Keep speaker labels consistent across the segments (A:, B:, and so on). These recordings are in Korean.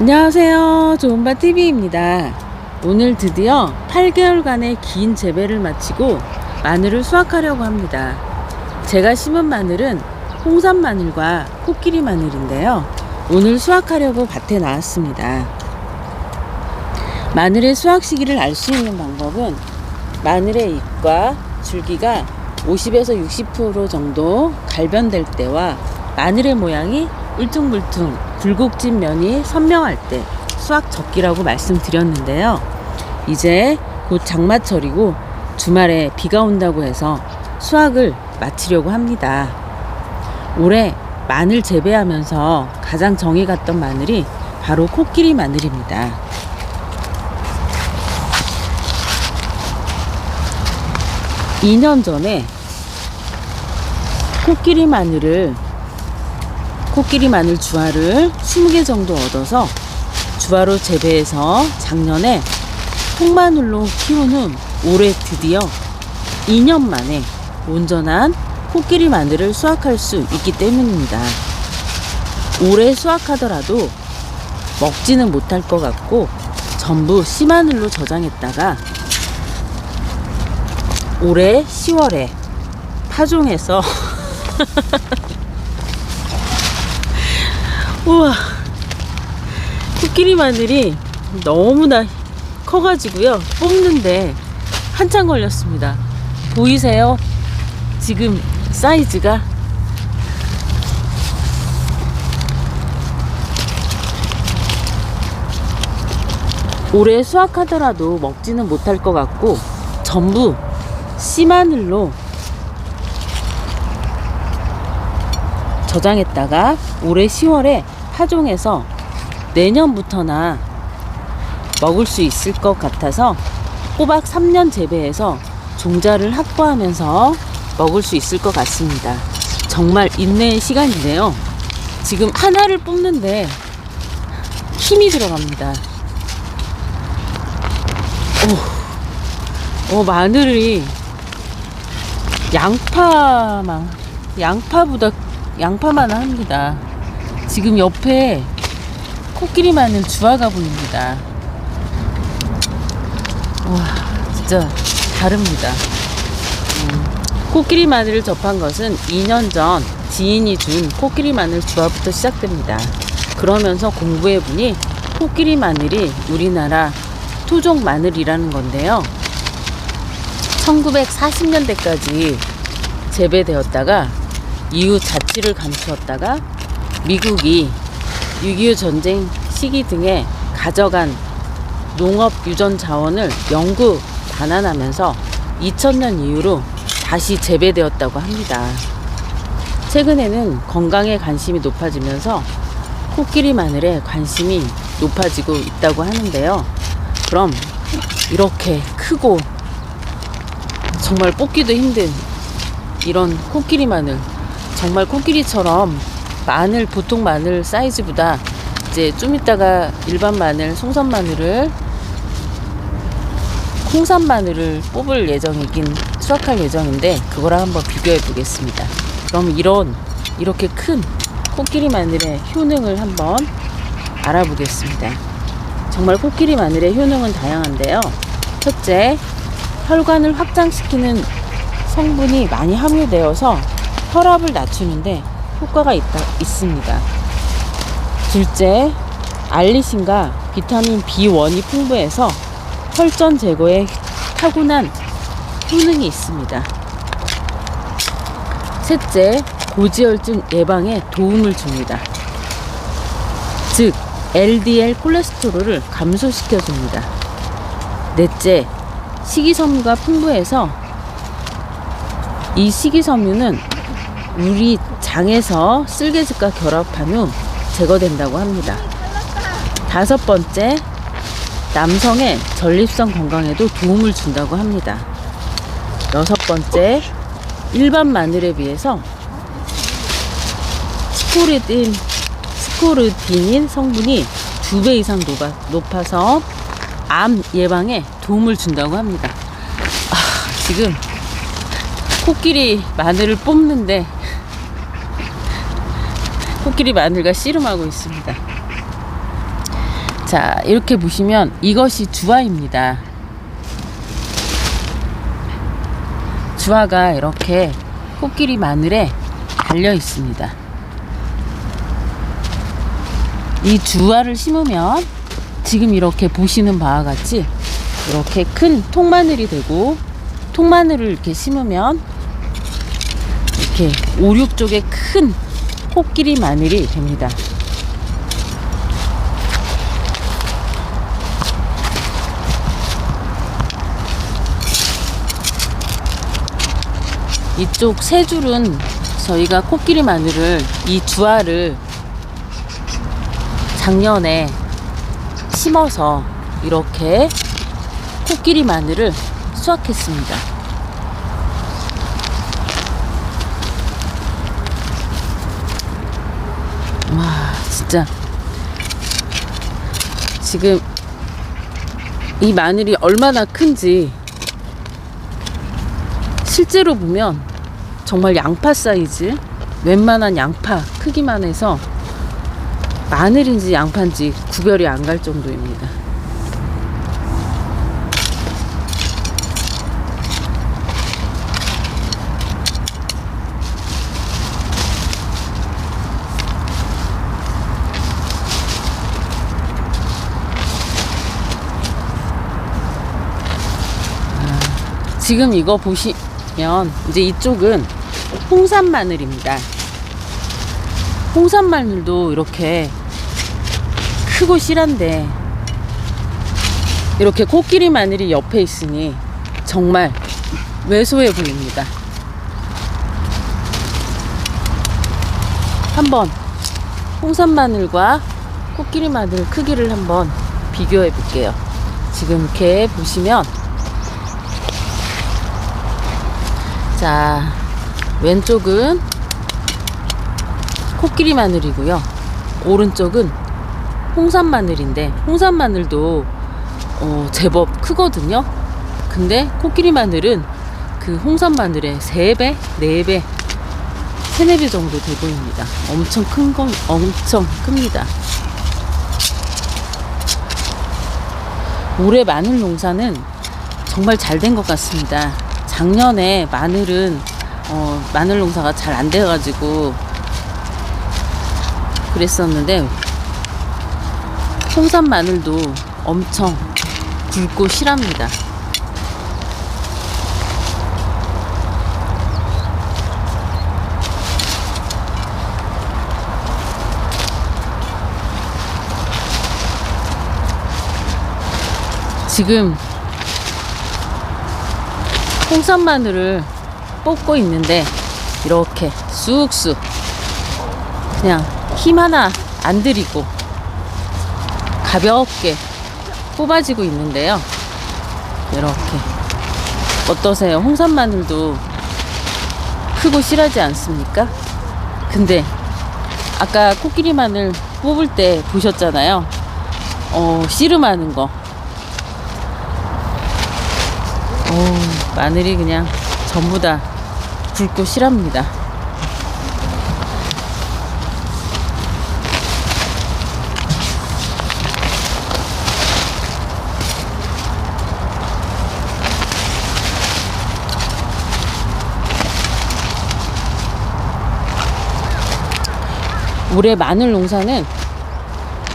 A: 안녕하세요. 좋은바TV입니다. 오늘 드디어 8개월간의 긴 재배를 마치고 마늘을 수확하려고 합니다. 제가 심은 마늘은 홍산 마늘과 코끼리 마늘인데요. 오늘 수확하려고 밭에 나왔습니다. 마늘의 수확 시기를 알 수 있는 방법은 마늘의 잎과 줄기가 50에서 60% 정도 갈변될 때와 마늘의 모양이 울퉁불퉁 굴곡진 면이 선명할 때 수확 적기라고 말씀드렸는데요. 이제 곧 장마철이고 주말에 비가 온다고 해서 수확을 마치려고 합니다. 올해 마늘 재배하면서 가장 정이 갔던 마늘이 바로 코끼리 마늘입니다. 이 년 전에 코끼리 마늘을 코끼리 마늘 주화를 20개 정도 얻어서 주화로 재배해서 작년에 통마늘로 키운 후 올해 드디어 2년 만에 온전한 코끼리 마늘을 수확할 수 있기 때문입니다. 올해 수확하더라도 먹지는 못할 것 같고 전부 씨마늘로 저장했다가 올해 10월에 파종해서 우와. 코끼리 마늘이 너무나 커가지고요. 뽑는데 한참 걸렸습니다. 보이세요? 지금 사이즈가? 올해 수확하더라도 먹지는 못할 것 같고 전부 씨마늘로 저장했다가 올해 10월에 파종해서 내년부터나 먹을 수 있을 것 같아서 꼬박 3년 재배해서 종자를 확보하면서 먹을 수 있을 것 같습니다. 정말 인내의 시간인데요. 지금 하나를 뽑는데 힘이 들어갑니다. 오, 어, 마늘이 양파만, 양파보다 양파만 합니다. 지금 옆에 코끼리 마늘 주화가 보입니다. 와, 진짜 다릅니다. 음, 코끼리 마늘을 접한 것은 2년 전 지인이 준 코끼리 마늘 주화부터 시작됩니다. 그러면서 공부해 보니 코끼리 마늘이 우리나라 토종 마늘이라는 건데요. 1940년대까지 재배되었다가 이후 자취를 감추었다가 미국이 6.25 전쟁 시기 등에 가져간 농업 유전 자원을 영구 반환하면서 2000년 이후로 다시 재배되었다고 합니다. 최근에는 건강에 관심이 높아지면서 코끼리 마늘에 관심이 높아지고 있다고 하는데요. 그럼 이렇게 크고 정말 뽑기도 힘든 이런 코끼리 마늘 정말 코끼리처럼 마늘 보통 마늘 사이즈보다 이제 좀 이따가 일반 마늘 송선 마늘을 콩산 마늘을 뽑을 예정이긴 수확할 예정인데 그거랑 한번 비교해 보겠습니다. 그럼 이런 이렇게 큰 코끼리 마늘의 효능을 한번 알아보겠습니다. 정말 코끼리 마늘의 효능은 다양한데요. 첫째, 혈관을 확장시키는 성분이 많이 함유되어서 혈압을 낮추는데 효과가 있다, 있습니다. 둘째, 알리신과 비타민 B1이 풍부해서 혈전 제거에 타고난 효능이 있습니다. 셋째, 고지혈증 예방에 도움을 줍니다. 즉, LDL 콜레스테롤을 감소시켜줍니다. 넷째, 식이섬유가 풍부해서 이 식이섬유는 우리 장에서 쓸개즙과 결합한 후 제거된다고 합니다. 다섯 번째, 남성의 전립선 건강에도 도움을 준다고 합니다. 여섯 번째, 일반 마늘에 비해서 스코르딘, 스코르딘인 성분이 두 배 이상 높아, 높아서 암 예방에 도움을 준다고 합니다. 아, 지금 코끼리 마늘을 뽑는데 코끼리 마늘과 씨름하고 있습니다. 자, 이렇게 보시면 이것이 주화입니다. 주화가 이렇게 코끼리 마늘에 달려 있습니다. 이 주화를 심으면 지금 이렇게 보시는 바와 같이 이렇게 큰 통마늘이 되고 통마늘을 이렇게 심으면 이렇게 오륙 쪽에 큰 코끼리 마늘이 됩니다. 이쪽 세 줄은 저희가 코끼리 마늘을 이 주화를 작년에 심어서 이렇게 코끼리 마늘을 수확했습니다. 와, 진짜. 지금 이 마늘이 얼마나 큰지 실제로 보면 정말 양파 사이즈 웬만한 양파 크기만 해서 마늘인지 양파인지 구별이 안 갈 정도입니다. 지금 이거 보시면 이제 이쪽은 홍산 마늘입니다. 홍산 마늘도 이렇게 크고 실한데 이렇게 코끼리 마늘이 옆에 있으니 정말 왜소해 보입니다. 한번 홍산 마늘과 코끼리 마늘 크기를 한번 비교해 볼게요. 지금 이렇게 보시면 자 왼쪽은 코끼리 마늘이고요. 오른쪽은 홍산 마늘인데 홍산 마늘도 어, 제법 크거든요. 근데 코끼리 마늘은 그 홍산 마늘의 3배, 4배, 3, 4배 정도 돼 보입니다. 엄청 큰 건 엄청 큽니다. 올해 마늘 농사는 정말 잘 된 것 같습니다. 작년에 마늘은 어, 마늘 농사가 잘 안 돼가지고 그랬었는데 홍산 마늘도 엄청 굵고 실합니다. 지금 홍산 마늘을 뽑고 있는데 이렇게 쑥쑥 그냥 힘 하나 안 들이고 가볍게 뽑아지고 있는데요. 이렇게 어떠세요? 홍산 마늘도 크고 실하지 않습니까? 근데 아까 코끼리 마늘 뽑을 때 보셨잖아요. 어, 씨름하는 거. 오, 마늘이 그냥 전부 다 굵고 실합니다. 올해 마늘 농사는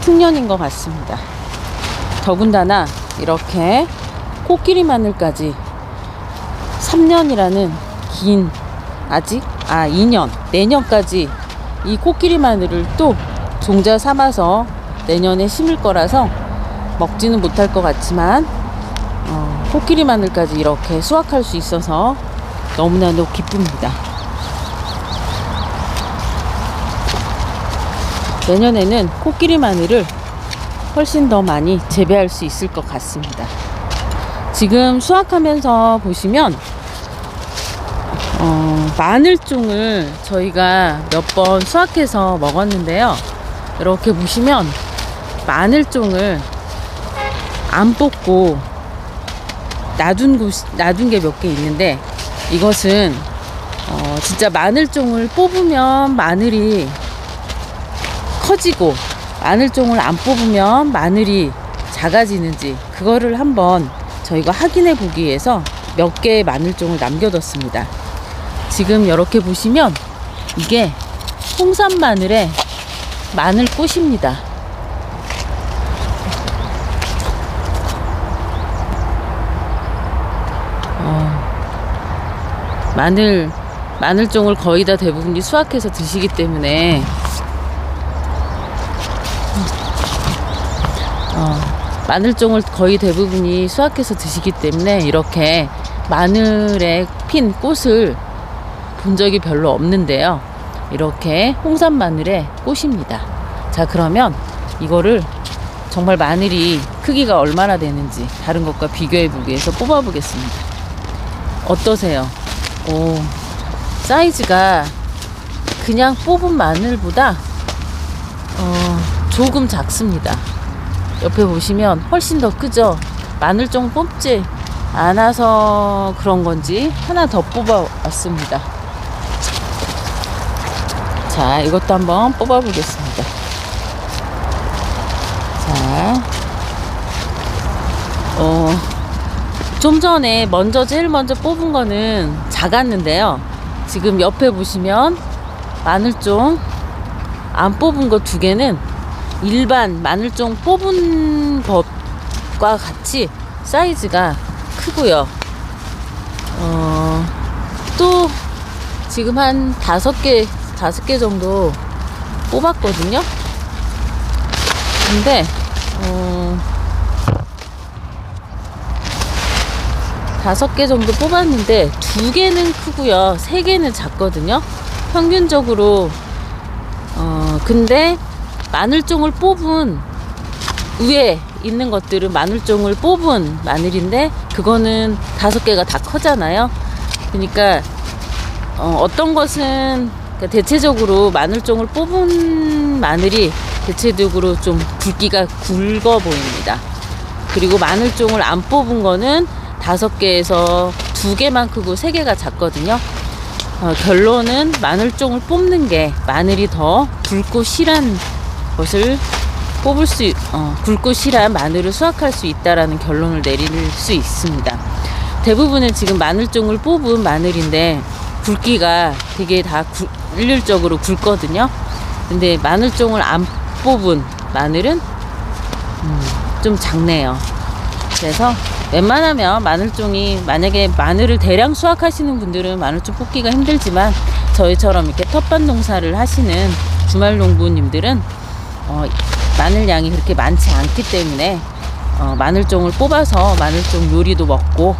A: 풍년인 것 같습니다. 더군다나 이렇게 코끼리 마늘까지 3년이라는 긴 아직 아 2년 내년까지 이 코끼리 마늘을 또 종자 삼아서 내년에 심을 거라서 먹지는 못할 것 같지만 어, 코끼리 마늘까지 이렇게 수확할 수 있어서 너무나도 기쁩니다. 내년에는 코끼리 마늘을 훨씬 더 많이 재배할 수 있을 것 같습니다. 지금 수확하면서 보시면 어, 마늘종을 저희가 몇 번 수확해서 먹었는데요. 이렇게 보시면 마늘종을 안 뽑고 놔둔 곳 놔둔 게 몇 개 있는데 이것은 어, 진짜 마늘종을 뽑으면 마늘이 커지고 마늘종을 안 뽑으면 마늘이 작아지는지 그거를 한번 저희가 확인해 보기 위해서 몇 개의 마늘종을 남겨뒀습니다. 지금 이렇게 보시면 이게 홍산 마늘의 마늘꽃입니다. 어, 마늘 마늘종을 거의 다 대부분이 수확해서 드시기 때문에 어, 마늘종을 거의 대부분이 수확해서 드시기 때문에 이렇게 마늘에 핀 꽃을 본 적이 별로 없는데요. 이렇게 홍산 마늘의 꽃입니다. 자, 그러면 이거를 정말 마늘이 크기가 얼마나 되는지 다른 것과 비교해 보기 위해서 뽑아 보겠습니다. 어떠세요? 오, 사이즈가 그냥 뽑은 마늘보다 어, 조금 작습니다. 옆에 보시면 훨씬 더 크죠? 마늘종 뽑지 않아서 그런 건지 하나 더 뽑아 왔습니다. 자, 이것도 한번 뽑아 보겠습니다. 자, 어, 좀 전에 먼저 제일 먼저 뽑은 거는 작았는데요. 지금 옆에 보시면 마늘종 안 뽑은 거 두 개는 일반 마늘종 뽑은 것과 같이 사이즈가 크고요. 어, 또 지금 한 다섯 개, 다섯 개 정도 뽑았거든요. 근데, 어, 다섯 개 정도 뽑았는데 두 개는 크고요. 세 개는 작거든요. 평균적으로, 어, 근데 마늘종을 뽑은 위에 있는 것들은 마늘종을 뽑은 마늘인데 그거는 다섯 개가 다 커잖아요. 그러니까 어, 떤 것은 그러니까 대체적으로 마늘종을 뽑은 마늘이 대체적으로 좀 굵기가 굵어 보입니다. 그리고 마늘종을 안 뽑은 거는 다섯 개에서 두 개만 크고 세 개가 작거든요. 어, 결론은 마늘종을 뽑는 게 마늘이 더 굵고 실한 것을 뽑을 수, 어, 굵고 실한 마늘을 수확할 수 있다라는 결론을 내릴 수 있습니다. 대부분은 지금 마늘종을 뽑은 마늘인데 굵기가 되게 다 굵, 일률적으로 굵거든요. 근데 마늘종을 안 뽑은 마늘은 음, 좀 작네요. 그래서 웬만하면 마늘종이 만약에 마늘을 대량 수확하시는 분들은 마늘종 뽑기가 힘들지만 저희처럼 이렇게 텃밭 농사를 하시는 주말 농부님들은 어, 마늘 양이 그렇게 많지 않기 때문에 어, 마늘종을 뽑아서 마늘종 요리도 먹고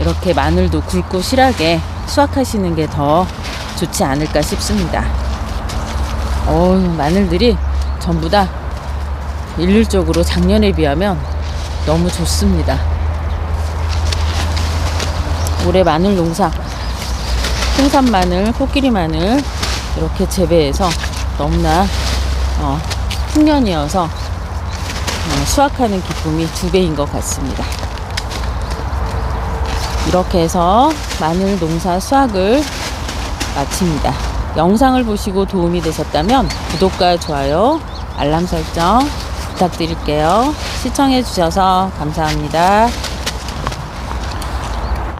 A: 이렇게 마늘도 굵고 실하게 수확하시는 게 더 좋지 않을까 싶습니다. 어우, 마늘들이 전부 다 일률적으로 작년에 비하면 너무 좋습니다. 올해 마늘 농사, 홍산 마늘, 코끼리 마늘 이렇게 재배해서 너무나 어, 풍년이어서 어, 수확하는 기쁨이 두 배인 것 같습니다. 이렇게 해서 마늘 농사 수확을 마칩니다. 영상을 보시고 도움이 되셨다면 구독과 좋아요, 알람 설정 부탁드릴게요. 시청해 주셔서 감사합니다.